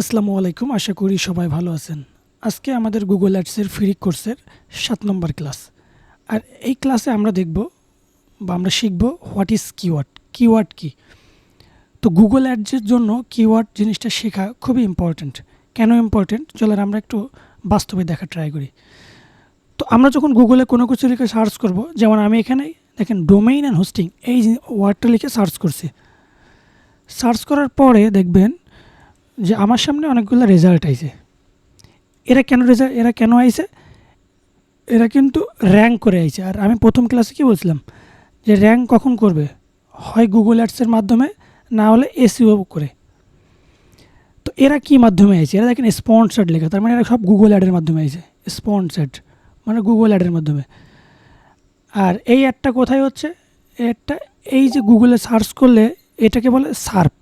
আসসালামু আলাইকুম, আশা করি সবাই ভালো আছেন। আজকে আমাদের গুগল অ্যাডসের ফ্রি কোর্সের সাত নম্বর ক্লাস আর এই ক্লাসে আমরা দেখব বা আমরা শিখব হোয়াট ইজ কিওয়ার্ড কিওয়ার্ড কি? তো গুগল অ্যাডসের জন্য কিওয়ার্ড জিনিসটা শেখা খুবই ইম্পর্ট্যান্ট কেন ইম্পর্ট্যান্ট চলেন আমরা একটু বাস্তবে দেখা ট্রাই করি। তো আমরা যখন গুগলে কোনো কিছু লিখে সার্চ করব, যেমন আমি এখানে দেখেন ডোমেইন অ্যান্ড হোস্টিং এই ওয়ার্ডটা লিখে সার্চ করছি। সার্চ করার পরে দেখবেন যে আমার সামনে অনেকগুলো রেজাল্ট আইছে। এরা কেন রেজাল্ট এরা কেন আইছে? এরা কিন্তু র্যাঙ্ক করে আইছে। আর আমি প্রথম ক্লাসে কি বলছিলাম? যে র্যাঙ্ক কখন করবে? হয় গুগল অ্যাডসের মাধ্যমে, না হলে এসিও করে। তো এরা কি মাধ্যমে আইছে? এরা দেখেন স্পন্সার্ড লেখা। তার মানে এরা সব গুগল অ্যাডের মাধ্যমে আইছে। স্পন্সার্ড মানে গুগল অ্যাডের মাধ্যমে। আর এই অ্যাডটা কোথায় হচ্ছে? অ্যাডটা এই যে গুগলে সার্চ করলে এটাকে বলে SERP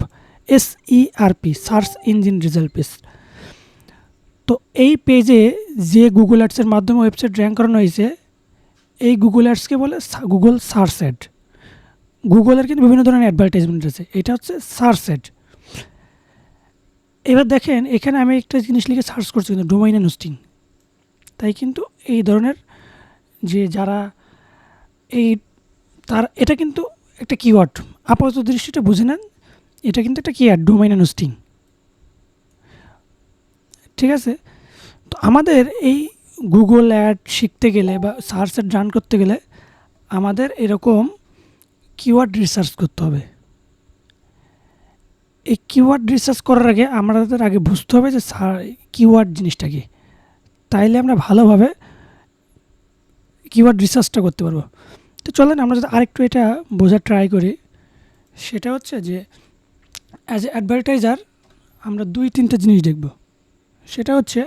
S ERP search engine result page তো এই পেজে যে গুগল অ্যাডসের মাধ্যমে ওয়েবসাইট র্যাঙ্ক করানো হয়েছে, এই গুগল অ্যাডসকে বলে গুগল সার্চ অ্যাড গুগলের কিন্তু বিভিন্ন ধরনের অ্যাডভার্টাইজমেন্ট আছে, এটা হচ্ছে সার্চ অ্যাড এবার দেখেন, এখানে আমি একটা জিনিস লিখে সার্চ করছি, কিন্তু ডোমাইন অ্যান্ড হোস্টিং তাই কিন্তু এই ধরনের যে যারা এই তার, এটা কিন্তু একটা কিওয়ার্ড আপাতত দৃষ্টিটা বুঝে নেন এটা কিন্তু একটা কিওয়ার্ড ডোমাইন অ্যান্ড হোস্টিং ঠিক আছে? তো আমাদের এই গুগল অ্যাড শিখতে গেলে বা সার্চ অ্যাড রান করতে গেলে আমাদের এরকম কিওয়ার্ড রিসার্চ করতে হবে। এই কিওয়ার্ড রিসার্চ করার আগে আমাদের আগে বুঝতে হবে যে কিওয়ার্ড জিনিসটা কি। তাইলে আমরা ভালোভাবে কিওয়ার্ড রিসার্চটা করতে পারব। তো চলেন আমরা যদি আরেকটু এটা বোঝার ট্রাই করি। সেটা হচ্ছে যে অ্যাজ অ্যাডভার্টাইজার আমরা দুই, তিনটা জিনিস দেখব। সেটা হচ্ছে,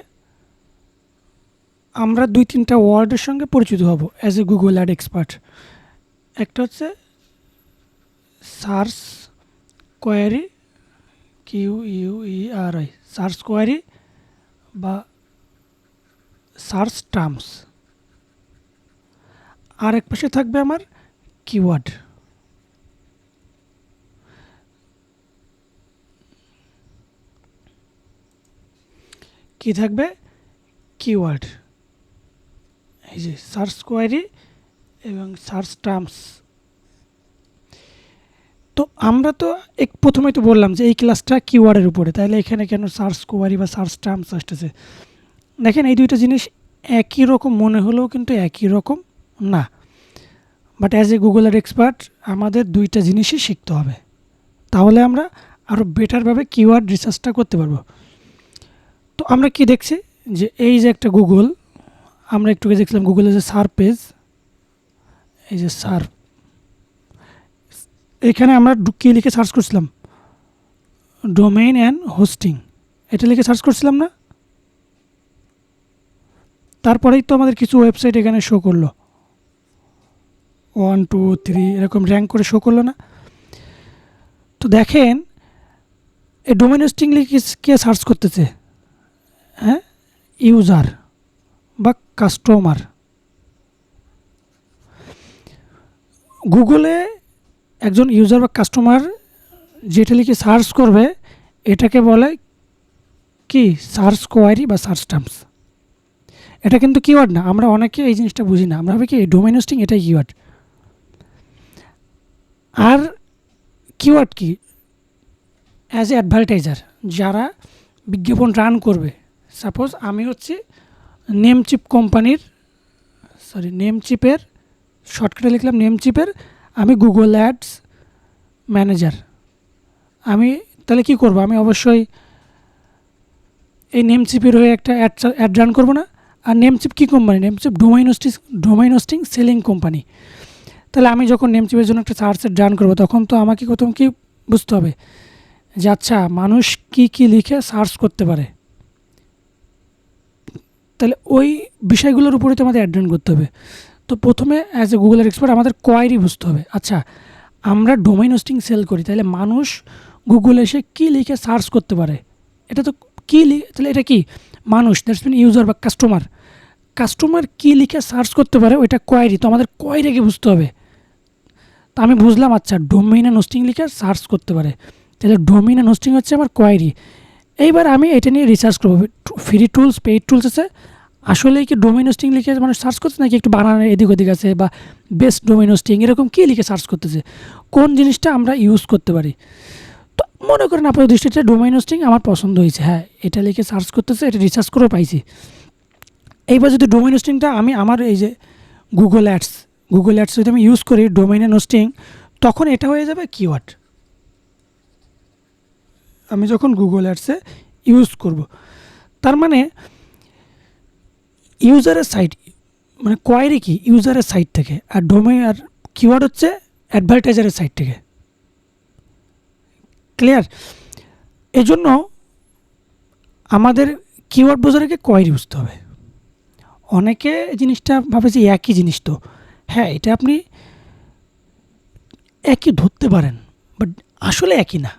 আমরা দুই, তিনটা ওয়ার্ডের সঙ্গে পরিচিত হব as a Google ad expert একটা হচ্ছে search query Q U E R I search query বা সার্চ টার্মস আর এক পাশে থাকবে আমার কিওয়ার্ড কি থাকবে? কিওয়ার্ড এই যে সার্চ কোয়ারি এবং সার্চ টার্মস তো আমরা তো এক প্রথমেই তো বললাম যে এই ক্লাসটা কিওয়ার্ডের উপরে, তাহলে এখানে কেন সার্চ কোয়ারি বা সার্চ টার্মস আসতেছে? দেখেন এই দুইটা জিনিস একই রকম, মনে হলেও কিন্তু একই রকম না। বাট অ্যাজ এ গুগলের এক্সপার্ট আমাদের দুইটা জিনিসই শিখতে হবে। তাহলে আমরা আরও বেটারভাবে কিওয়ার্ড রিসার্চটা করতে পারব। তো আমরা কি দেখছি? যে এই যে একটা গুগল আমরা একটু দেখছিলাম গুগলের যে সার পেজ, এই যে সার এখানে আমরা কী লিখে সার্চ করছিলাম? ডোমেইন অ্যান্ড হোস্টিং, এটা লিখে সার্চ করছিলাম না? তারপরেই তো আমাদের কিছু ওয়েবসাইট এখানে শো করল। ওয়ান টু থ্রি এরকম র্যাঙ্ক করে শো করল না? তো দেখেন, এই ডোমেন হোস্টিং লিখে কে সার্চ করতেছে? ইউজার বা কাস্টমার গুগলে একজন ইউজার বা কাস্টমার যেটা লিখে সার্চ করবে, এটাকে বলে কি? সার্চ কোয়ারি বা সার্চ টার্মস এটা কিন্তু কিওয়ার্ড না, আমরা অনেকে এই জিনিসটা বুঝি না। আমরা ভাবি কি ডোমেন হোস্টিং এটাই কিওয়ার্ড আর কিওয়ার্ড কি? অ্যাজ এ অ্যাডভার্টাইজার যারা বিজ্ঞাপন রান করবে সাপোজ আমি হচ্ছি নেমচিপ কোম্পানির সরি নেমচিপের শর্টকাটে লিখলাম নেমচিপের আমি গুগল অ্যাডস ম্যানেজার আমি তাহলে কি করব? আমি অবশ্যই এই নেমচিপের হয়ে একটা অ্যাড অ্যাড রান করব না। আর নেমচিপ কী company? Namecheap domain hosting domain hosting selling company. তাহলে আমি যখন নেমচিপের জন্য একটা সার্চের রান করব, তখন তো আমাকে প্রথম কি বুঝতে হবে যে আচ্ছা মানুষ কি কি লিখে সার্চ করতে পারে? তাহলে ওই বিষয়গুলোর উপরে তো আমাদের অ্যাড্রেন করতে হবে। তো প্রথমে অ্যাজ এ গুগলের এক্সপার্ট আমাদের কোয়ারি বুঝতে হবে। আচ্ছা আমরা ডোমাইন হোস্টিং সেল করি, তাহলে মানুষ গুগলে এসে কী লিখে সার্চ করতে পারে? এটা তো কী তাহলে এটা কি? মানুষ দ্যাটস মিন ইউজার বা কাস্টমার কাস্টমার কী লিখে সার্চ করতে পারে ওইটা কোয়ারি তো আমাদের কোয়ারিকে বুঝতে হবে। তা আমি বুঝলাম আচ্ছা ডোমেইন অ্যান্ড হোস্টিং লিখে সার্চ করতে পারে। তাহলে ডোমেইন অ্যান্ড হোস্টিং হচ্ছে আমার কোয়ারি এইবার আমি এটা নিয়ে রিসার্চ করব। ফ্রি টুলস পেইড টুলস আছে। আসলে কি ডোমেন হোস্টিং লিখে মানুষ সার্চ করছে নাকি একটু বানানোর এদিক ওদিক আছে বা বেস্ট ডোমেন হোস্টিং এরকম কী লিখে সার্চ করতেছে? কোন জিনিসটা আমরা ইউজ করতে পারি? তো মনে করেন আপনার দৃষ্টিতে ডোমেন হোস্টিং আমার পছন্দ হয়েছে। হ্যাঁ এটা লিখে সার্চ করতেছে, এটা রিসার্চ করেও পাইছি। এইবার যদি ডোমেন হোস্টিংটা আমি আমার এই যে গুগল অ্যাডস গুগল অ্যাডস যদি আমি ইউজ করি ডোমেন হোস্টিং তখন এটা হয়ে যাবে কিওয়ার্ড আমি যখন গুগল অ্যাডসে ইউজ করব, তার মানে ইউজারের সাইট মানে কোয়ারি কি? ইউজারের সাইট থেকে। আর ডোমেন আর কিওয়ার্ড হচ্ছে অ্যাডভার্টাইজারের সাইট থেকে। ক্লিয়ার এজন্য আমাদের কিওয়ার্ড বোঝারকে কোয়ারি বুঝতে হবে। অনেকে জিনিসটা ভাবে যে একই জিনিস তো। হ্যাঁ এটা আপনি একই ধরতে পারেন বাট আসলে একই না।